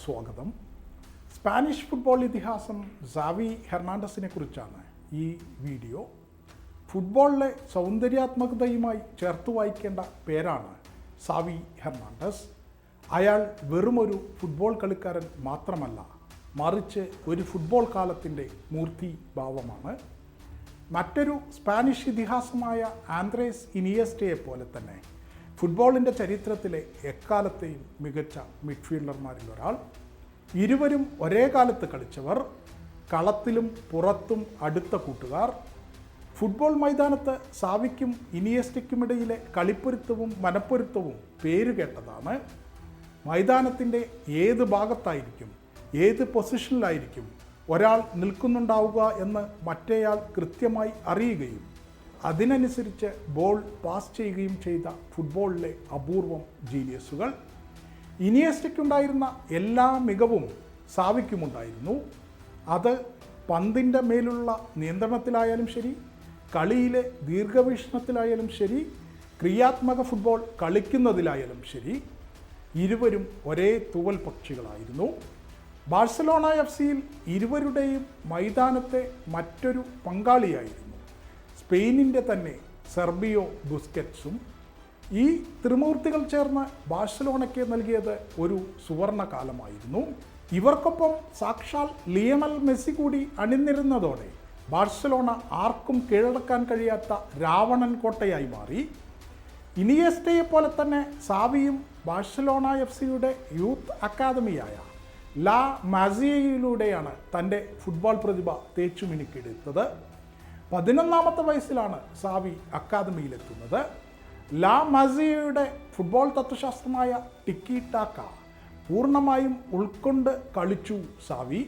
സ്വാഗതം. Spanish football ഇതിഹാസം Xavi ഹെർണാണ്ടസിനെ കുറിച്ചാണ് ഈ വീഡിയോ. ഫുട്ബോളിലെ സൗന്ദര്യാത്മകതയുമായി ചേർത്ത് വായിക്കേണ്ട പേരാണ് സാവി ഹെർണാണ്ടസ്. അയാൾ വെറുമൊരു ഫുട്ബോൾ കളിക്കാരൻ മാത്രമല്ല മറിച്ച് ഒരു ഫുട്ബോൾ കാലത്തിന്റെ മൂർത്തി ഭാവമാണ്. മറ്റൊരു സ്പാനിഷ് ഇതിഹാസമായ ആന്ത്രേസ് ഇനിയസ്റ്റയെ പോലെ തന്നെ ഫുട്ബോളിന്റെ ചരിത്രത്തിലെ എക്കാലത്തെയും മികച്ച മിഡ്ഫീൽഡർമാരിൽ ഒരാൾ. ഇരുവരും ഒരേ കാലത്ത് കളിച്ചവർ. കളത്തിലും പുറത്തും അടുത്ത കൂട്ടുകാർ. ഫുട്ബോൾ മൈതാനത്ത് സാവിക്കും ഇനിയസ്റ്റയ്ക്കുമിടയിലെ കളിപ്പൊരുത്തവും മനപ്പൊരുത്തവും പേരുകേട്ടതാണ് മൈതാനത്തിന്റെ ഏത് ഭാഗത്തായിരിക്കും ഏത് പൊസിഷനിലായിരിക്കും ഒരാൾ നിൽക്കുന്നുണ്ടാവുക എന്ന് മറ്റേയാൾ കൃത്യമായി അറിയുകയും അതിനനുസരിച്ച് ബോൾ പാസ് ചെയ്യുകയും ചെയ്ത ഫുട്ബോളിലെ അപൂർവം ജീനിയസുകൾ ഇനിയസ്റ്റയ്ക്കുണ്ടായിരുന്ന എല്ലാ മികവും സാവിക്കുമുണ്ടായിരുന്നു. അത് പന്തിന്റെ മേലുള്ള നിയന്ത്രണത്തിലായാലും ശരി കളിയിലെ ദീർഘവീക്ഷണത്തിലായാലും ശരി ക്രിയാത്മക ഫുട്ബോൾ കളിക്കുന്നതിലായാലും ശരി ഇരുവരും ഒരേ തൂവൽ പക്ഷികളായിരുന്നു. ബാഴ്സലോണ എഫ് സിയിൽ ഇരുവരുടെയും മൈതാനത്തെ മറ്റൊരു പങ്കാളിയായിരുന്നു. സ്പെയിനിന്റെ തന്നെ സെർബിയോ ബുസ്കറ്റ്സും ഈ ത്രിമൂർത്തികൾ ചേർന്ന് ബാഴ്സലോണയ്ക്ക് നൽകിയത് ഒരു സുവർണ കാലമായിരുന്നു ഇവർക്കൊപ്പം സാക്ഷാൽ ലിയണൽ മെസ്സി കൂടി അണിനിരുന്നതോടെ ബാഴ്സലോണ ആർക്കും കീഴടക്കാൻ കഴിയാത്ത രാവണൻ കോട്ടയായി മാറി. ഇനിയസ്റ്റയെ പോലെ തന്നെ സാവിയും ബാഴ്സലോണ എഫ് സിയുടെ യൂത്ത് അക്കാദമിയായ ലാ മാസിയയിലൂടെയാണ് തന്റെ ഫുട്ബോൾ പ്രതിഭ തേച്ചുമിനുക്കിയെടുത്തത്. പതിനൊന്നാമത്തെ വയസ്സിലാണ് സാവി അക്കാദമിയിലെത്തുന്നത്. ലാ മാസിയയുടെ ഫുട്ബോൾ തത്വശാസ്ത്രമായ ടിക്കി ടാക്ക പൂർണമായും ഉൾക്കൊണ്ട് കളിച്ചു സാവി.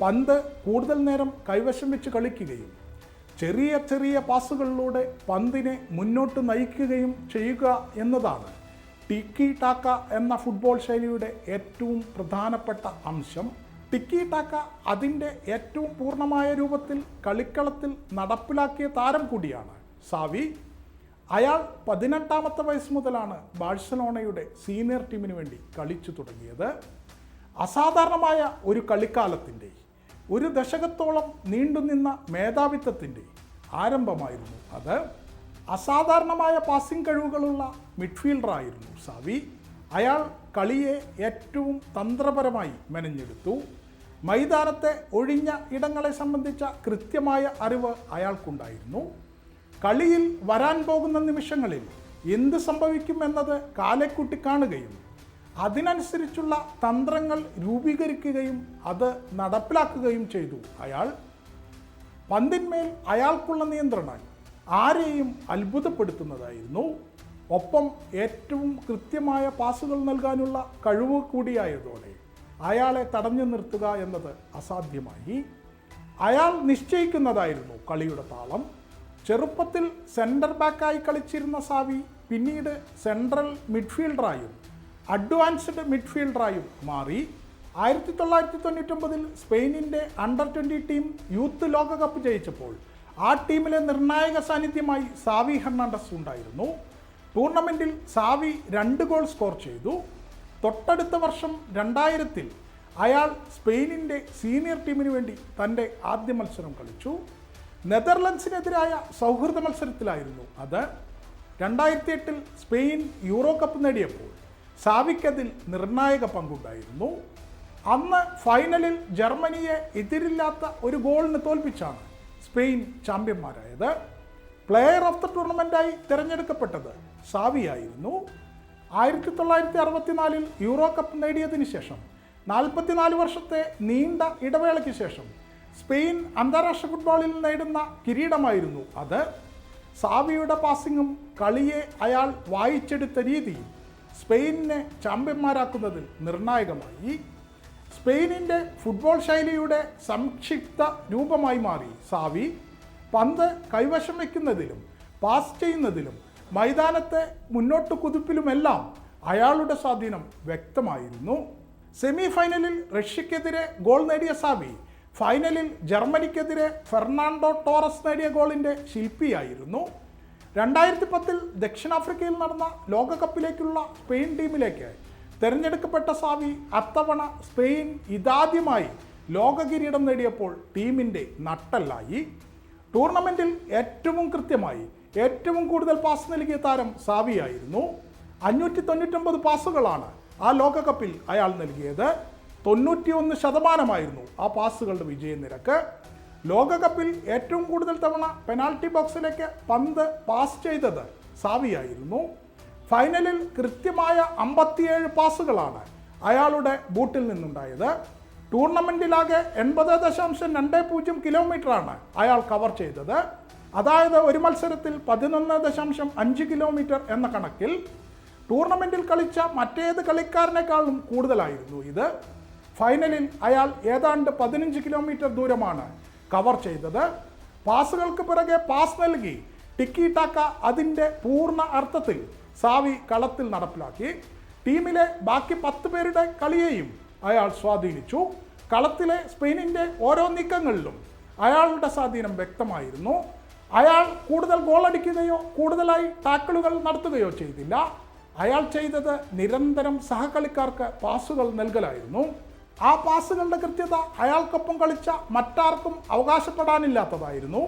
പന്ത് കൂടുതൽ നേരം കൈവശം വെച്ച് കളിക്കുകയും ചെറിയ ചെറിയ പാസുകളിലൂടെ പന്തിനെ മുന്നോട്ട് നയിക്കുകയും ചെയ്യുക എന്നതാണ് ടിക്കി ടാക്ക എന്ന ഫുട്ബോൾ ശൈലിയുടെ ഏറ്റവും പ്രധാനപ്പെട്ട അംശം. ടിക്കി ടാക്ക അതിന്റെ ഏറ്റവും പൂർണമായ രൂപത്തിൽ കളിക്കളത്തിൽ നടപ്പിലാക്കിയ താരം കൂടിയാണ് സാവി. അയാൾ പതിനെട്ടാമത്തെ വയസ്സ് മുതലാണ് ബാഴ്സലോണയുടെ സീനിയർ ടീമിന് വേണ്ടി കളിച്ചു തുടങ്ങിയത്. അസാധാരണമായ ഒരു കളിക്കാലത്തിന്റെ ഒരു ദശകത്തോളം നീണ്ടുനിന്ന മേധാവിത്വത്തിന്റെ ആരംഭമായിരുന്നു അത്. അസാധാരണമായ പാസിംഗ് കഴിവുകളുള്ള മിഡ്ഫീൽഡറായിരുന്നു സാവി. അയാൾ കളിയെ ഏറ്റവും തന്ത്രപരമായി മെനഞ്ഞെടുത്തു. മൈതാനത്തെ ഒഴിഞ്ഞ ഇടങ്ങളെ സംബന്ധിച്ച കൃത്യമായ അറിവ് അയാൾക്കുണ്ടായിരുന്നു. കളിയിൽ വരാൻ പോകുന്ന നിമിഷങ്ങളിൽ എന്ത് സംഭവിക്കും എന്നത് കാലെക്കൂട്ടി കാണുകയും അതിനനുസരിച്ചുള്ള തന്ത്രങ്ങൾ രൂപീകരിക്കുകയും അത് നടപ്പിലാക്കുകയും ചെയ്തു അയാൾ. പന്തിന്മേൽ അയാൾക്കുള്ള നിയന്ത്രണം ആരെയും അത്ഭുതപ്പെടുത്തുന്നതായിരുന്നു. ഒപ്പം ഏറ്റവും കൃത്യമായ പാസുകൾ നൽകാനുള്ള കഴിവ് കൂടിയായതോടെ അയാളെ തടഞ്ഞു നിർത്തുക എന്നത് അസാധ്യമായി. അയാൾ നിശ്ചയിക്കുന്നതായിരുന്നു കളിയുടെ താളം. ചെറുപ്പത്തിൽ സെന്റർ ബാക്കായി കളിച്ചിരുന്ന സാവി പിന്നീട് സെൻട്രൽ മിഡ്ഫീൽഡറായും അഡ്വാൻസ്ഡ് മിഡ്ഫീൽഡറായും മാറി. ആയിരത്തി തൊള്ളായിരത്തി തൊണ്ണൂറ്റൊമ്പതിൽ സ്പെയിനിന്റെ അണ്ടർ ട്വന്റി ടീം യൂത്ത് ലോകകപ്പ് ജയിച്ചപ്പോൾ ആ ടീമിലെ നിർണായക സാന്നിധ്യമായി സാവി ഹെർണാണ്ടസ് ഉണ്ടായിരുന്നു. ടൂർണമെന്റിൽ സാവി രണ്ട് ഗോൾ സ്കോർ ചെയ്തു. തൊട്ടടുത്ത വർഷം രണ്ടായിരത്തിൽ അയാൾ സ്പെയിനിന്റെ സീനിയർ ടീമിന് വേണ്ടി തന്റെ ആദ്യ മത്സരം കളിച്ചു. നെതർലൻഡ്സിനെതിരായ സൗഹൃദ മത്സരത്തിലായിരുന്നു അത്. രണ്ടായിരത്തി എട്ടിൽ സ്പെയിൻ യൂറോ കപ്പ് നേടിയപ്പോൾ സാവിക്കതിൽ നിർണായക പങ്കുണ്ടായിരുന്നു. അന്ന് ഫൈനലിൽ ജർമ്മനിയെ എതിരില്ലാത്ത ഒരു ഗോളിന് തോൽപ്പിച്ചാണ് സ്പെയിൻ ചാമ്പ്യന്മാരായത്. പ്ലെയർ ഓഫ് ദ ടൂർണമെന്റായി തിരഞ്ഞെടുക്കപ്പെട്ടത് സാവിയായിരുന്നു. ആയിരത്തി തൊള്ളായിരത്തി അറുപത്തിനാലിൽ യൂറോ കപ്പ് നേടിയതിനു ശേഷം നാൽപ്പത്തിനാല് വർഷത്തെ നീണ്ട ഇടവേളയ്ക്ക് ശേഷം സ്പെയിൻ അന്താരാഷ്ട്ര ഫുട്ബോളിൽ നേടുന്ന കിരീടമായിരുന്നു അത്. സാവിയുടെ പാസിങ്ങും കളിയെ അയാൾ വായിച്ചെടുത്ത രീതിയും സ്പെയിനിനെ ചാമ്പ്യന്മാരാക്കുന്നതിൽ നിർണായകമായി. സ്പെയിനിന്റെ ഫുട്ബോൾ ശൈലിയുടെ സംക്ഷിപ്ത രൂപമായി മാറി സാവി. പന്ത് കൈവശം വയ്ക്കുന്നതിലും പാസ് ചെയ്യുന്നതിലും മൈതാനത്തെ മുന്നോട്ട് കുതിപ്പിലുമെല്ലാം അയാളുടെ സ്വാധീനം വ്യക്തമായിരുന്നു. സെമി ഫൈനലിൽ റഷ്യക്കെതിരെ ഗോൾ നേടിയ സാവി ഫൈനലിൽ ജർമ്മനിക്കെതിരെ ഫെർണാണ്ടോ ടോറസ് നേടിയ ഗോളിന്റെ ശില്പിയായിരുന്നു. രണ്ടായിരത്തി പത്തിൽ ദക്ഷിണാഫ്രിക്കയിൽ നടന്ന ലോകകപ്പിലേക്കുള്ള സ്പെയിൻ ടീമിലേക്ക് തിരഞ്ഞെടുക്കപ്പെട്ട സാവി അത്തവണ സ്പെയിൻ ഇതാദ്യമായി ലോക കിരീടം നേടിയപ്പോൾ ടീമിന്റെ നട്ടല്ലായി. ടൂർണമെന്റിൽ ഏറ്റവും കൃത്യമായി ഏറ്റവും കൂടുതൽ പാസ് നൽകിയ താരം സാവിയായിരുന്നു അഞ്ഞൂറ്റി തൊണ്ണൂറ്റൊമ്പത് പാസുകളാണ് ആ ലോകകപ്പിൽ അയാൾ നൽകിയത്. തൊണ്ണൂറ്റിയൊന്ന് ശതമാനമായിരുന്നു ആ പാസുകളുടെ വിജയ നിരക്ക്. ലോകകപ്പിൽ ഏറ്റവും കൂടുതൽ തവണ പെനാൾട്ടി ബോക്സിലേക്ക് പന്ത് പാസ് ചെയ്തത് സാവിയായിരുന്നു ഫൈനലിൽ കൃത്യമായ അമ്പത്തിയേഴ് പാസുകളാണ് അയാളുടെ ബൂട്ടിൽ നിന്നുണ്ടായത്. ടൂർണമെന്റിലാകെ എൺപത് ദശാംശം രണ്ട് പൂജ്യം കിലോമീറ്ററാണ് അയാൾ കവർ ചെയ്തത്. അതായത് ഒരു മത്സരത്തിൽ പതിനൊന്ന് ദശാംശം അഞ്ച് കിലോമീറ്റർ എന്ന കണക്കിൽ ടൂർണമെന്റിൽ കളിച്ച മറ്റേത് കളിക്കാരനേക്കാളും കൂടുതലായിരുന്നു ഇത്. ഫൈനലിൽ അയാൾ ഏതാണ്ട് പതിനഞ്ച് കിലോമീറ്റർ ദൂരമാണ് കവർ ചെയ്തത്. പാസുകൾക്ക് പിറകെ പാസ് നൽകി ടിക്കി ടാക്ക അതിന്റെ പൂർണ അർത്ഥത്തിൽ സാവി കളത്തിൽ നടപ്പിലാക്കി. ടീമിലെ ബാക്കി പത്ത് പേരുടെ കളിയെയും അയാൾ സ്വാധീനിച്ചു. കളത്തിലെ സ്പെയിനിന്റെ ഓരോ നീക്കങ്ങളിലും അയാളുടെ സ്വാധീനം വ്യക്തമായിരുന്നു. അയാൾ കൂടുതൽ ഗോളടിക്കുകയോ കൂടുതലായി ടാക്കിളുകൾ നടത്തുകയോ ചെയ്തില്ല. അയാൾ ചെയ്തത് നിരന്തരം സഹകളിക്കാർക്ക് പാസുകൾ നൽകലായിരുന്നു. ആ പാസുകളുടെ കൃത്യത അയാൾക്കൊപ്പം കളിച്ച മറ്റാർക്കും അവകാശപ്പെടാനില്ലാത്തതായിരുന്നു.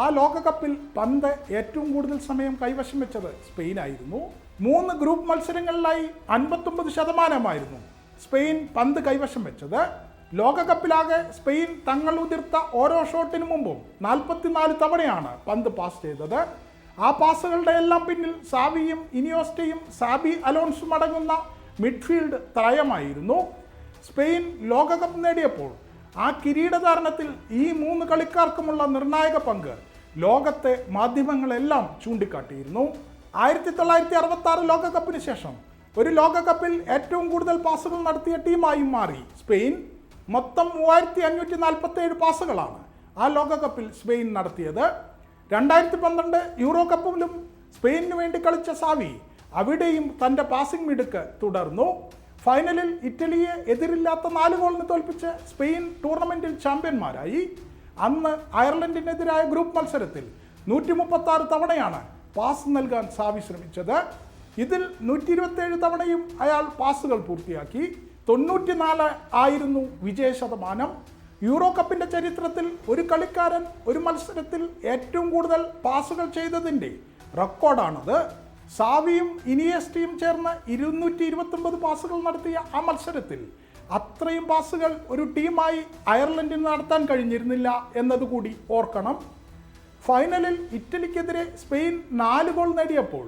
ആ ലോകകപ്പിൽ പന്ത് ഏറ്റവും കൂടുതൽ സമയം കൈവശം വെച്ചത് സ്പെയിനായിരുന്നു മൂന്ന് ഗ്രൂപ്പ് മത്സരങ്ങളിലായി അൻപത്തൊമ്പത് ശതമാനമായിരുന്നു സ്പെയിൻ പന്ത് കൈവശം വെച്ചത്. ലോകകപ്പിലാകെ സ്പെയിൻ തങ്ങൾ ഉതിർത്ത ഓരോ ഷോട്ടിനു മുമ്പും നാൽപ്പത്തിനാല് തവണയാണ് പന്ത് പാസ് ചെയ്തത്. ആ പാസുകളുടെ എല്ലാം പിന്നിൽ സാവിയും ഇനിയോസ്റ്റയും സാബി അലോൺസും അടങ്ങുന്ന മിഡ്ഫീൽഡ് ത്രയമായിരുന്നു സ്പെയിൻ ലോകകപ്പ് നേടിയപ്പോൾ ആ കിരീടധാരണത്തിൽ ഈ മൂന്ന് കളിക്കാർക്കുമുള്ള നിർണായക പങ്ക് ലോകത്തെ മാധ്യമങ്ങളെല്ലാം ചൂണ്ടിക്കാട്ടിയിരുന്നു. ആയിരത്തി തൊള്ളായിരത്തി അറുപത്തി ആറ് ലോകകപ്പിന് ശേഷം ഒരു ലോകകപ്പിൽ ഏറ്റവും കൂടുതൽ പാസുകൾ നടത്തിയ ടീമായും മാറി സ്പെയിൻ. മൊത്തം മൂവായിരത്തി അഞ്ഞൂറ്റി നാൽപ്പത്തി ഏഴ് പാസുകളാണ് ആ ലോകകപ്പിൽ സ്പെയിൻ നടത്തിയത്. രണ്ടായിരത്തി പന്ത്രണ്ട് യൂറോ കപ്പിലും സ്പെയിനിന് വേണ്ടി കളിച്ച സാവി അവിടെയും തന്റെ പാസിംഗ് മിടുക്ക് തുടർന്നു. ഫൈനലിൽ ഇറ്റലിയെ എതിരില്ലാത്ത നാല് ഗോളിന് തോൽപ്പിച്ച് സ്പെയിൻ ടൂർണമെന്റിൽ ചാമ്പ്യന്മാരായി. അന്ന് അയർലൻഡിനെതിരായ ഗ്രൂപ്പ് മത്സരത്തിൽ നൂറ്റി മുപ്പത്തി ആറ് തവണയാണ് പാസ് നൽകാൻ സാവി ശ്രമിച്ചത്. ഇതിൽ നൂറ്റി ഇരുപത്തേഴ് തവണയും അയാൾ പാസുകൾ പൂർത്തിയാക്കി. തൊണ്ണൂറ്റിനാല് ആയിരുന്നു വിജയ ശതമാനം. യൂറോ കപ്പിന്റെ ചരിത്രത്തിൽ ഒരു കളിക്കാരൻ ഒരു മത്സരത്തിൽ ഏറ്റവും കൂടുതൽ പാസുകൾ ചെയ്തതിന്റെ റെക്കോർഡാണത്. സാവിയും ഇനിയസ്റ്റിയും ചേർന്ന് ഇരുന്നൂറ്റി ഇരുപത്തൊമ്പത് പാസുകൾ നടത്തിയ ആ മത്സരത്തിൽ അത്രയും പാസുകൾ ഒരു ടീമായി അയർലൻഡിന് നടത്താൻ കഴിഞ്ഞിരുന്നില്ല എന്നതുകൂടി ഓർക്കണം. ഫൈനലിൽ ഇറ്റലിക്കെതിരെ സ്പെയിൻ നാല് ഗോൾ നേടിയപ്പോൾ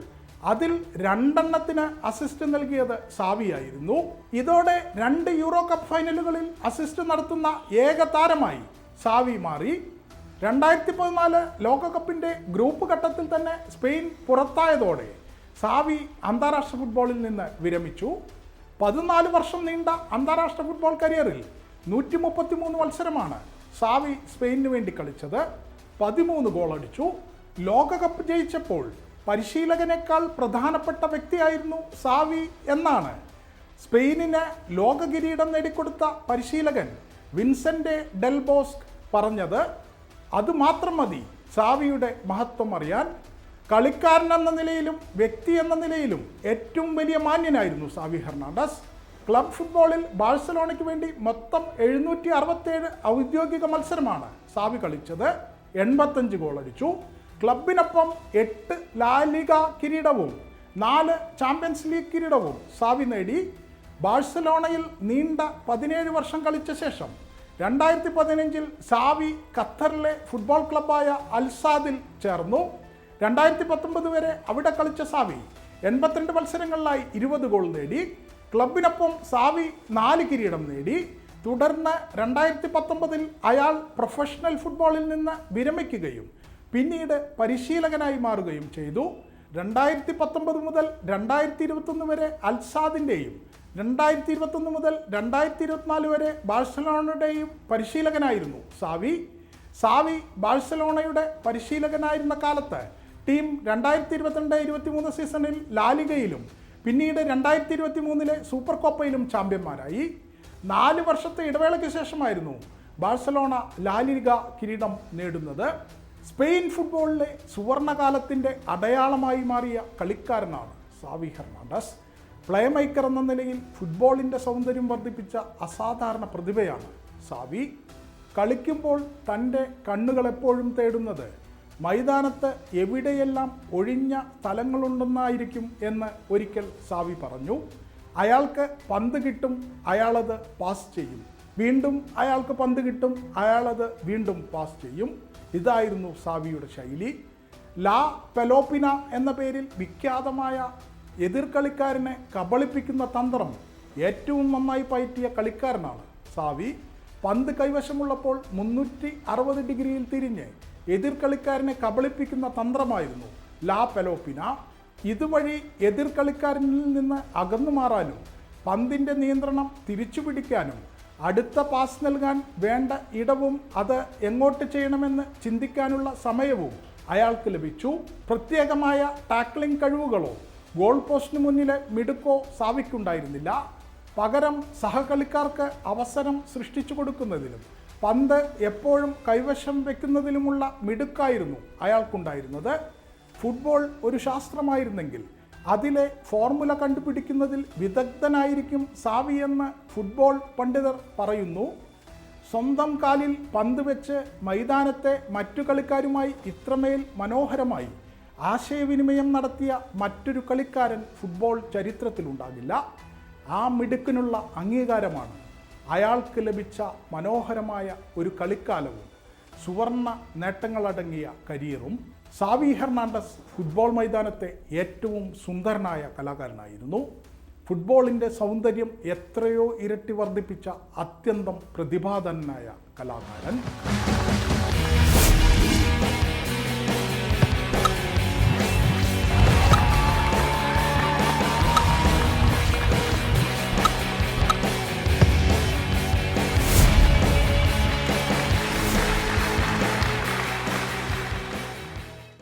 അതിൽ രണ്ടെണ്ണത്തിന് അസിസ്റ്റ് നൽകിയത് സാവിയായിരുന്നു. ഇതോടെ രണ്ട് യൂറോ കപ്പ് ഫൈനലുകളിൽ അസിസ്റ്റ് നടത്തുന്ന ഏക താരമായി സാവി മാറി. രണ്ടായിരത്തി പതിനാല് ലോകകപ്പിന്റെ ഗ്രൂപ്പ് ഘട്ടത്തിൽ തന്നെ സ്പെയിൻ പുറത്തായതോടെ സാവി അന്താരാഷ്ട്ര ഫുട്ബോളിൽ നിന്ന് വിരമിച്ചു. പതിനാല് വർഷം നീണ്ട അന്താരാഷ്ട്ര ഫുട്ബോൾ കരിയറിൽ നൂറ്റി മുപ്പത്തി മൂന്ന് മത്സരമാണ് സാവി സ്പെയിനിന് വേണ്ടി കളിച്ചത്. പതിമൂന്ന് ഗോൾ അടിച്ചു ലോകകപ്പ് ജയിച്ചപ്പോൾ പരിശീലകനേക്കാൾ പ്രധാനപ്പെട്ട വ്യക്തിയായിരുന്നു സാവി എന്നാണ്. സ്പെയിനിന് ലോക കിരീടം നേടിക്കൊടുത്ത പരിശീലകൻ വിൻസെന്റെ ഡെൽബോസ്ക് പറഞ്ഞത് അതുമാത്രം മതി സാവിയുടെ മഹത്വം അറിയാൻ. കളിക്കാരൻ എന്ന നിലയിലും വ്യക്തി എന്ന നിലയിലും ഏറ്റവും വലിയ മാന്യനായിരുന്നു സാവി ഹെർണാണ്ടസ്. ക്ലബ് ഫുട്ബോളിൽ ബാഴ്സലോണയ്ക്ക് വേണ്ടി മൊത്തം എഴുന്നൂറ്റി അറുപത്തേഴ് ഔദ്യോഗിക മത്സരമാണ് സാവി കളിച്ചത്. എൺപത്തഞ്ച് ഗോൾ അടിച്ചു ക്ലബിനൊപ്പം എട്ട് ലാലിക കിരീടവും നാല് ചാമ്പ്യൻസ് ലീഗ് കിരീടവും സാവി നേടി. ബാഴ്സലോണയിൽ നീണ്ട പതിനേഴ് വർഷം കളിച്ച ശേഷം രണ്ടായിരത്തി പതിനഞ്ചിൽ സാവി ഖത്തറിലെ ഫുട്ബോൾ ക്ലബ്ബായ അൽസാദിൽ ചേർന്നു. രണ്ടായിരത്തി പത്തൊമ്പത് വരെ അവിടെ കളിച്ച സാവി എൺപത്തിരണ്ട് മത്സരങ്ങളിലായി ഇരുപത് ഗോൾ നേടി. ക്ലബിനൊപ്പം സാവി നാല് കിരീടം നേടി. തുടർന്ന് രണ്ടായിരത്തി പത്തൊമ്പതിൽ അയാൾ പ്രൊഫഷണൽ ഫുട്ബോളിൽ നിന്ന് വിരമിക്കുകയും പിന്നീട് പരിശീലകനായി മാറുകയും ചെയ്തു. രണ്ടായിരത്തി പത്തൊമ്പത് മുതൽ രണ്ടായിരത്തി ഇരുപത്തൊന്ന് വരെ അൽസാദിന്റെയും രണ്ടായിരത്തി ഇരുപത്തൊന്ന് മുതൽ രണ്ടായിരത്തി ഇരുപത്തിനാല് വരെ ബാഴ്സലോണയുടെയും പരിശീലകനായിരുന്നു സാവി. സാവി ബാഴ്സലോണയുടെ പരിശീലകനായിരുന്ന കാലത്ത് ടീം രണ്ടായിരത്തി ഇരുപത്തിരണ്ട് ഇരുപത്തി മൂന്ന് സീസണിൽ ലാലിഗയിലും പിന്നീട് രണ്ടായിരത്തി ഇരുപത്തി മൂന്നിലെ സൂപ്പർ കോപ്പയിലും ചാമ്പ്യന്മാരായി. നാല് വർഷത്തെ ഇടവേളയ്ക്ക് ശേഷമായിരുന്നു ബാഴ്സലോണ ലാലിഗ കിരീടം നേടുന്നത്. സ്പെയിൻ ഫുട്ബോളിലെ സുവർണകാലത്തിന്റെ അടയാളമായി മാറിയ കളിക്കാരനാണ് സാവി ഹെർണാണ്ടസ്. പ്ലേ മേക്കർ എന്ന നിലയിൽ ഫുട്ബോളിന്റെ സൗന്ദര്യം വർദ്ധിപ്പിച്ച അസാധാരണ പ്രതിഭയാണ് സാവി. കളിക്കുമ്പോൾ തന്റെ കണ്ണുകൾ എപ്പോഴും തേടുന്നത് മൈതാനത്ത് എവിടെയെല്ലാം ഒഴിഞ്ഞ സ്ഥലങ്ങളുണ്ടെന്നായിരിക്കും എന്ന് ഒരിക്കൽ സാവി പറഞ്ഞു. അയാൾക്ക് പന്ത് കിട്ടും അയാളത് പാസ് ചെയ്യും. വീണ്ടും അയാൾക്ക് പന്ത് കിട്ടും അയാളത് വീണ്ടും പാസ് ചെയ്യും. ഇതായിരുന്നു സാവിയുടെ ശൈലി. ലാ പെലോപ്പിന എന്ന പേരിൽ വിഖ്യാതമായ എതിർ കളിക്കാരനെ കബളിപ്പിക്കുന്ന തന്ത്രം ഏറ്റവും നന്നായി പയറ്റിയ കളിക്കാരനാണ് സാവി. പന്ത് കൈവശമുള്ളപ്പോൾ മുന്നൂറ്റി അറുപത് ഡിഗ്രിയിൽ തിരിഞ്ഞ് എതിർ കളിക്കാരനെ കബളിപ്പിക്കുന്ന തന്ത്രമായിരുന്നു ലാ പെലോപ്പിന. ഇതുവഴി എതിർ കളിക്കാരനിൽ നിന്ന് അകന്നു മാറാനും പന്തിന്റെ നിയന്ത്രണം തിരിച്ചു പിടിക്കാനും അടുത്ത പാസ് നൽകാൻ വേണ്ട ഇടവും അത് എങ്ങോട്ട് ചെയ്യണമെന്ന് ചിന്തിക്കാനുള്ള സമയവും അയാൾക്ക് ലഭിച്ചു. പ്രത്യേകമായ ടാക്ലിംഗ് കഴിവുകളോ ഗോൾ പോസ്റ്റിന് മുന്നിലെ മിടുക്കോ സാവിക്കുണ്ടായിരുന്നില്ല. പകരം സഹകളിക്കാർക്ക് അവസരം സൃഷ്ടിച്ചു കൊടുക്കുന്നതിലും പന്ത് എപ്പോഴും കൈവശം വെക്കുന്നതിലുമുള്ള മിടുക്കായിരുന്നു അയാൾക്കുണ്ടായിരുന്നത്. ഫുട്ബോൾ ഒരു ശാസ്ത്രമായിരുന്നെങ്കിൽ അതിലെ ഫോർമുല കണ്ടുപിടിക്കുന്നതിൽ വിദഗ്ധനായിരിക്കും സാവി എന്ന് ഫുട്ബോൾ പണ്ഡിതർ പറയുന്നു. സ്വന്തം കാലിൽ പന്ത് വെച്ച് മൈതാനത്തെ മറ്റു കളിക്കാരുമായി ഇത്രമേൽ മനോഹരമായി ആശയവിനിമയം നടത്തിയ മറ്റൊരു കളിക്കാരൻ ഫുട്ബോൾ ചരിത്രത്തിലുണ്ടാകില്ല ആ മിടുക്കിനുള്ള അംഗീകാരമാണ് അയാൾക്ക് ലഭിച്ച മനോഹരമായ ഒരു കളിക്കാലവും സുവർണ നേട്ടങ്ങളടങ്ങിയ കരിയറും. സാവി ഹെർണാണ്ടസ് ഫുട്ബോൾ മൈതാനത്തെ ഏറ്റവും സുന്ദരനായ കലാകാരനായിരുന്നു. ഫുട്ബോളിന്റെ സൗന്ദര്യം എത്രയോ ഇരട്ടി വർദ്ധിപ്പിച്ച അത്യന്തം പ്രതിഭാധനനായ കലാകാരൻ.